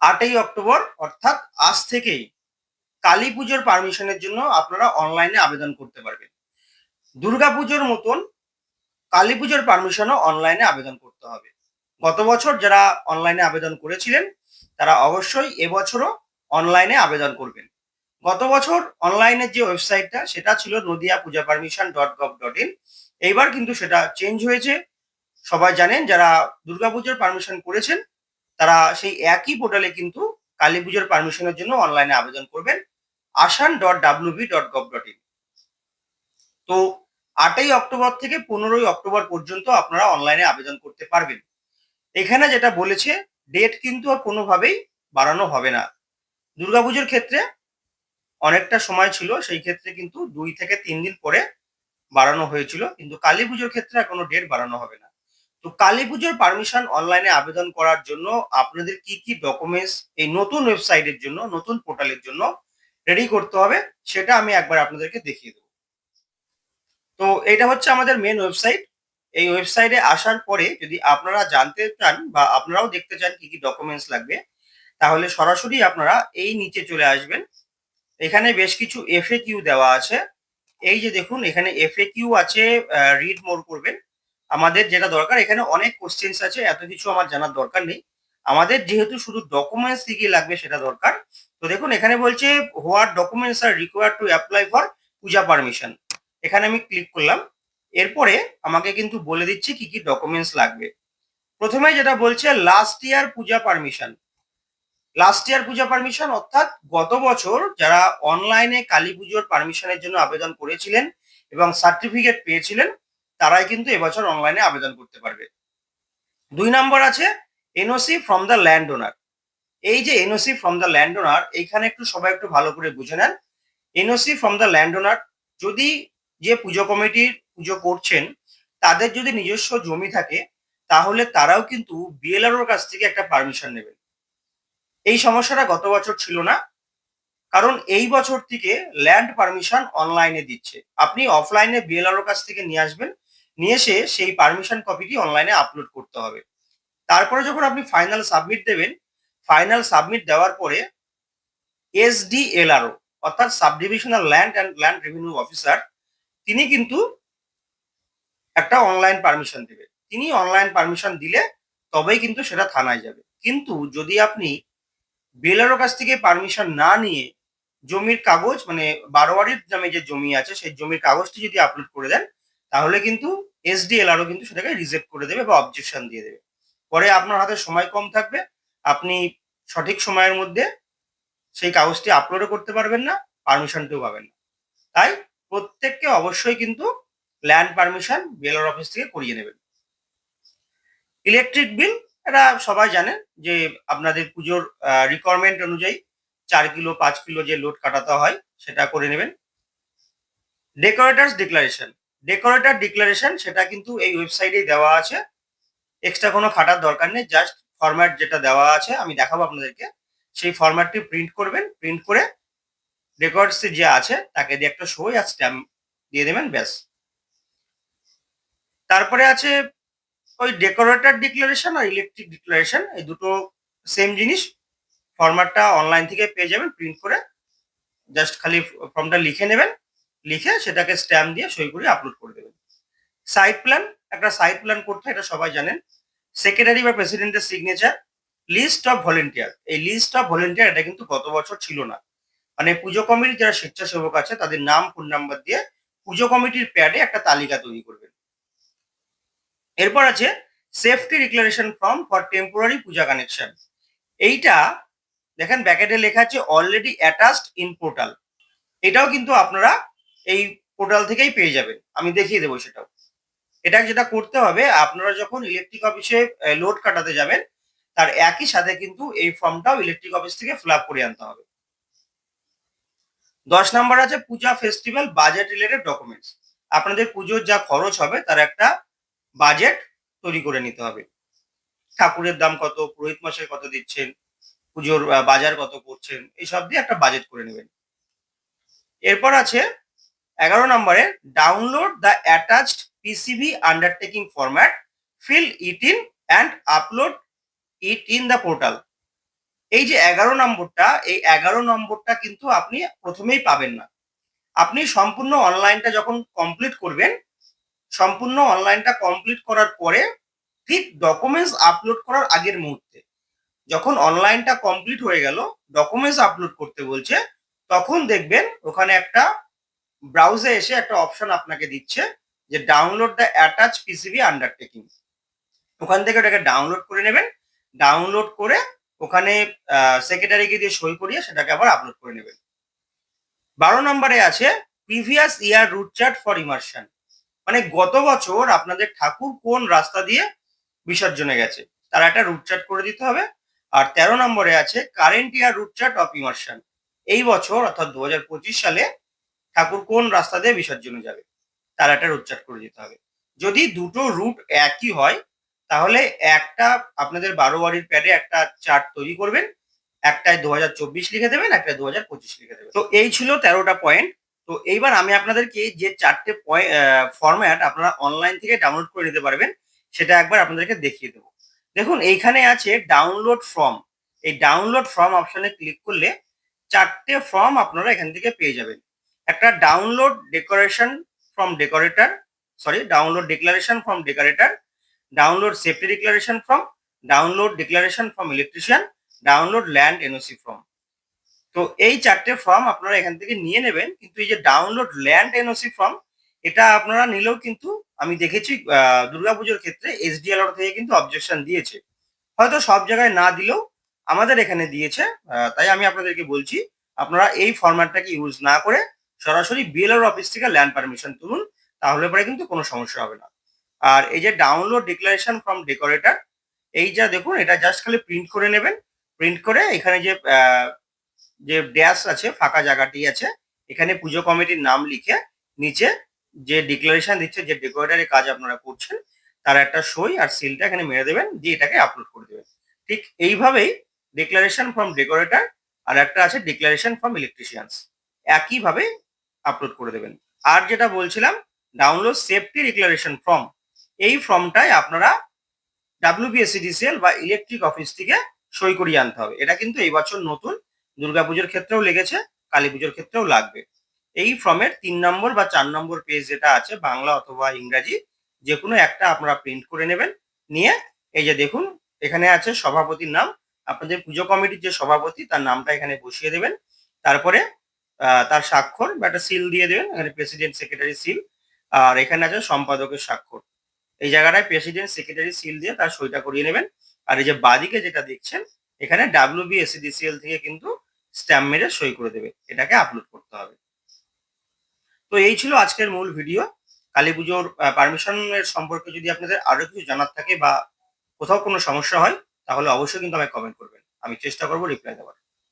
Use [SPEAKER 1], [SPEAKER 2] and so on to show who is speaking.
[SPEAKER 1] আটই অক্টোবর, অর্থাৎ আজ থেকেই কালী পুজোর পারমিশনের জন্য আপনারা অনলাইনে আবেদন করতে পারবেন। দুর্গাপুজোর মতন কালী পুজোর পারমিশনও অনলাইনে আবেদন করতে হবে। গত বছর যারা অনলাইনে আবেদন করেছিলেন, তারা অবশ্যই এবছরও অনলাইনে আবেদন করবেন। গত বছর অনলাইনের যে ওয়েবসাইটটা, সেটা ছিল Nadia puja permission dot gov dot in. এইবার কিন্তু সেটা চেঞ্জ হয়েছে। সবাই জানেন, যারা দুর্গাপুজোর পারমিশন করেছেন তারা সেই একই পোর্টালে কিন্তু কালী পুজোর পারমিশনের জন্য অনলাইনে আবেদন করবেন। Aasan dot WB dot gov dot in তো আটই অক্টোবর থেকে পনেরোই অক্টোবর পর্যন্ত আপনারা অনলাইনে আবেদন করতে পারবেন। এখানে যেটা বলেছে ডেট কিন্তু আর কোনোভাবেই বাড়ানো হবে না। দুর্গাপুজোর ক্ষেত্রে অনেকটা সময় ছিল, সেই ক্ষেত্রে কিন্তু দুই থেকে তিন দিন পরে বাড়ানো হয়েছিল, কিন্তু কালী পুজোর ক্ষেত্রে কোনো ডেট বাড়ানো হবে না। তো কালী পুজোর পারমিশন অনলাইনে আবেদন করার জন্য আপনাদের কি কি ডকুমেন্টস এই নতুন ওয়েবসাইটের জন্য, নতুন পোর্টালের জন্য রেডি করতে হবে, সেটা আমি একবার আপনাদেরকে দেখিয়ে দেবো। তো এটা হচ্ছে আমাদের মেন ওয়েবসাইট এই ওয়েবসাইটে আসার পরে যদি আপনারা জানতে চান বা আপনারাও দেখতে চান কি কি ডকুমেন্টস লাগবে, তাহলে সরাসরি আপনারা এই নিচে চলে আসবেন। এখানে বেশ কিছু এফএ কিউ দেওয়া আছে। এই যে দেখুন, এখানে এফএ কিউ আছে রিড মোর করবেন। আমাদের যেটা দরকার, এখানে অনেক কোশ্চেন্স আছে, এত কিছু আমার জানার দরকার নেই। আমাদের যেহেতু শুধু ডকুমেন্টস কি কি লাগবে সেটা দরকার। তো দেখুন, এখানে বলছে what documents are require to apply for puja permission এখানে আমি ক্লিক করলাম। এরপরে আমাকে কিন্তু বলে দিচ্ছে কি কি ডকুমেন্টস লাগবে। প্রথমে যেটা বলছে last year puja permission last year puja permission অর্থাৎ গত বছর যারা অনলাইনে কালী পুজোর পারমিশনের জন্য আবেদন করেছিলেন এবং সার্টিফিকেট পেয়েছিলেন তারাই কিন্তু এবছর অনলাইনে আবেদন করতে পারবে। দুই নম্বর আছে NOC from the land owner এই যে NOC from the land owner এইখানে একটু সবাই একটু ভালো করে বুঝে নেন। NOC from the land owner যদি যে পুজো কমিটির পুজো করছেন, তাদের যদি নিজস্ব জমি থাকে, তাহলে তারাও কিন্তু বিএলআরওর কাছ থেকে একটা পারমিশন নেবেন। এই সমস্যাটা গত বছর ছিল না। কারণ এই বছর থেকে ল্যান্ড পারমিশন অনলাইনে দিচ্ছে। আপনি অফলাইনে বিএলআরওর কাছ থেকে নিয়ে আসবেন নিয়ে এসে সেই পারমিশন কপিটি অনলাইনে আপলোড করতে হবে। তারপরে যখন আপনি ফাইনাল সাবমিট দেবেন ফাইনাল সাবমিট দেওয়ার পরে এসডিএলআরও অর্থাৎ sub divisional land and land revenue officer তিনি কিন্তু একটা অনলাইন পারমিশন দেবে। তিনি অনলাইন পারমিশন দিলে তবেই কিন্তু সেটা থানায় যাবে। কিন্তু যদি আপনি বেলারও কাছ থেকে পারমিশন না নিয়ে জমির কাগজ মানে বারোয়ারির নামে যে জমি আছে, সেই জমির কাগজটি যদি আপলোড করে দেন তাহলে কিন্তু এসডিএলআরও কিন্তু সেটাকে রিজেক্ট করে দেবে বা অবজেকশন দিয়ে দেবে। পরে আপনার হাতে সময় কম থাকবে, আপনি সঠিক সময়ের মধ্যে সেই কাগজটি আপলোডও করতে পারবেন না পারমিশনটিও পাবেন না। তাই প্রত্যেককে অবশ্যই কিন্তু ল্যান্ড পারমিশন বেলার অফিস থেকে করিয়ে নেবেন। ইলেকট্রিক বিল এটা সবাই জানেন যে আপনাদের পুজোর রিকোয়ারমেন্ট অনুযায়ী চার কিলো, পাঁচ কিলো যে লোড কাটাতে হয়, সেটা করে নেবেন। ডেকোরেটার্স ডিক্লারেশন ডেকোরেটর ডিক্লারেশন সেটা কিন্তু এই ওয়েবসাইটেই দেওয়া আছে। এক্সট্রা কোনো খাটার দরকার নেই জাস্ট ফরম্যাট যেটা দেওয়া আছে, আমি দেখাবো আপনাদেরকে। সেই ফরম্যাটটি প্রিন্ট করবেন প্রিন্ট করে রেকর্ডস যে আছে, তাকে দিয়ে একটা সই আর স্ট্যাম্প দিয়ে দেবেন, ব্যাস। তারপরে আছে ওই ডেকোরেটর ডিক্লারেশন আর ইলেকট্রিক ডিক্লারেশন এই দুটো সেম জিনিস। ফরম্যাটটা অনলাইন থেকে পেয়ে যাবেন প্রিন্ট করে। জাস্ট খালি ফর্মটা লিখে নেবেন। লিখে সেটাকে স্ট্যাম্প দিয়ে সই করে আপলোড করে দেবেন। সাইট প্ল্যান একটা সাইট প্ল্যান করতে এটা সবাই জানেন। সেক্রেটারি বা প্রেসিডেন্টের সিগনেচার লিস্ট অফ ভলেন্টিয়ার এই লিস্ট অফ ভলেন্টিয়ার এটা কিন্তু গত বছর ছিল না। মানে পুজো কমিটির যারা স্বেচ্ছাসেবক আছে, তাদের নাম ফোন নাম্বার দিয়ে পুজো কমিটির প্যাডে একটা তালিকা তৈরি করবেন। এরপর আছে safety declaration form for temporary puja connection এইটা, দেখেন ব্যাকেটে লেখা আছে অলরেডি অ্যাটাচড ইন পোর্টাল এটাও কিন্তু আপনারা এই পোর্টাল থেকেই পেয়ে যাবেন। আমি দেখিয়ে দেবো সেটাও। এটা যেটা করতে হবে, আপনারা যখন ইলেকট্রিক অফিসে লোড কাটাতে যাবেন, তার একই সাথে কিন্তু এই ফর্মটাও ইলেকট্রিক অফিস থেকে ফিল করে আনতে হবে। দশ নম্বর আছে puja festival budget related documents আপনাদের পুজোর যা খরচ হবে, তার একটা বাজেট তৈরি করে নিতে হবে। ঠাকুরের দাম কত, পুরোহিত মাসের কত দিচ্ছেন, পুজোর বাজার কত করছেন, এইসব দিয়ে একটা বাজেট করে নেবেন। এরপর আছে এগারো নম্বরে download the attached PCB undertaking format fill it in and upload it in the portal এই যে এগারো নম্বরটা, এই এগারো নম্বরটা কিন্তু আপনি প্রথমেই পাবেন না। আপনি সম্পূর্ণ অনলাইনটা যখন কমপ্লিট করবেন, সম্পূর্ণ অনলাইনটা কমপ্লিট করার পরে ঠিক ডকুমেন্টস আপলোড করার আগের মুহূর্তে, যখন অনলাইনটা কমপ্লিট হয়ে গেল ডকুমেন্টস আপলোড করতে বলছে, তখন দেখবেন ওখানে একটা ব্রাউজে এসে একটা অপশন আপনাকে দিচ্ছে যে download the attach PCB undertaking ওখান থেকে ওটাকে ডাউনলোড করে নেবেন। ডাউনলোড করে ওখানে সেক্রেটারিকে দিয়ে সই করিয়ে সেটাকে আবার আপলোড করে নেবেন। বারো নম্বরে আছে previous year route chart for immersion মানে গত বছর আপনাদের ঠাকুর কোন রাস্তা দিয়ে বিসর্জনে গেছে? তার একটা রুট চার্ট করে দিতে হবে। আর তেরো নম্বরে আছে current year route chart of immersion এই বছর, অর্থাৎ দু হাজার পঁচিশ সালে ঠাকুর কোন রাস্তা দিয়ে বিসর্জনে যাবে? তার একটা রুট করে দিতে হবে। যদি দুটো রুট একই হয়, তাহলে একটা আপনাদের বারো বাড়ির প্যাডে একটা চার্ট তৈরি করবেন। একটায় দু হাজার চব্বিশ লিখে দেবেন, একটায় দু লিখে দেবেন। তো এই ছিল তেরোটা পয়েন্ট তো এইবার আমি আপনাদেরকে যে চারটে ফরম্যাট আপনারা অনলাইন থেকে ডাউনলোড করে নিতে পারবেন, সেটা একবার আপনাদেরকে দেখিয়ে দেবো। দেখুন, এইখানে আছে ডাউনলোড ফর্ম এই ডাউনলোড ফর্ম অপশনে ক্লিক করলে চারটে ফর্ম আপনারা এখান থেকে পেয়ে যাবেন। একটা download decoration from decorator sorry download declaration from decorator download safety declaration from download declaration from electrician download land NOC form তো এই চারটে ফর্ম আপনারা এখান থেকে নিয়ে নেবেন, কিন্তু এই যে ডাউনলোড ল্যান্ড এনওসি ফর্ম এটা আপনারা নিলেও কিন্তু আমি দেখেছি দুর্গাপুজোর ক্ষেত্রে এসডিএলআর থেকে কিন্তু অবজেকশন দিয়েছে। হয়তো সব জায়গায় না দিলেও আমাদের এখানে দিয়েছে তাই আমি আপনাদেরকে বলছি, আপনারা এই ফরম্যাটটাকে ইউজ না করে সরাসরি বিএলআর অফিস থেকে ল্যান্ড পারমিশন তুলুন, তাহলে পরে কিন্তু কোনো সমস্যা হবে না। আর এই যে ডাউনলোড ডিক্লারেশন ফ্রম ডেকোরেটর এই যা দেখুন, এটা জাস্ট খালি প্রিন্ট করে নেবেন। প্রিন্ট করে এখানে যে যে ড্যাশ আছে, ফাঁকা জায়গাটি আছে, এখানে পুজো কমিটির নাম লিখে নিচে যে ডিক্লারেশন দিচ্ছে, যে ডেকোরেটারের কাজ আপনারা করছেন, তার একটা সই আর সিলটা এখানে মেরে দেবেন, দিয়ে এটাকে আপলোড করে দেবেন। ঠিক এইভাবেই ডিক্লারেশন ফ্রম ডেকোরেটর আর একটা আছে ডিক্লারেশন ফ্রম ইলেকট্রিশিয়ানস একইভাবে আপলোড করে দেবেন। আর যেটা বলছিলাম ডাউনলোড সেফটি ডিক্লারেশন ফর্ম এই ফর্মটাই আপনারা ডাব্লিউবিএসিডিসিএল বা ইলেকট্রিক অফিস থেকে সই করিয়ে আনতে হবে। এটা কিন্তু এই বছর নতুন। দুর্গাপুজোর ক্ষেত্রেও লেগেছে, কালী পুজোর ক্ষেত্রেও লাগবে। এই ফর্মের তিন নম্বর বা চার নম্বর পেজ যেটা আছে, বাংলা অথবা ইংরাজি যে কোনো একটা আপনারা প্রিন্ট করে নেবেন। নিয়ে এই যে দেখুন, এখানে আছে সভাপতির নাম। আপনাদের পুজো কমিটির যে সভাপতি, তার নামটা এখানে বসিয়ে দেবেন। তারপরে তার স্বাক্ষর বা একটা সিল দিয়ে দেবেন, এখানে প্রেসিডেন্ট সেক্রেটারি সিল আর এখানে আছে সম্পাদকের স্বাক্ষর। এই জায়গাটায় প্রেসিডেন্ট সেক্রেটারি সিল দিয়ে তার সইটা করিয়ে নেবেন। আর এই যে বাদিকে যেটা দেখছেন, এখানে ডাব্লিউ বিএসিডিসিএল থেকে কিন্তু স্ট্যাম্প মেরে সই করে দেবে। এটাকে আপলোড করতে হবে। তো এই ছিল আজকের মূল ভিডিও কালী পুজোর পারমিশনের সম্পর্কে যদি আপনাদের আরও কিছু জানার থাকে বা কোথাও কোনো সমস্যা হয়, তাহলে অবশ্যই কিন্তু আমায় কমেন্ট করবেন। আমি চেষ্টা করব রিপ্লাই দেওয়ার।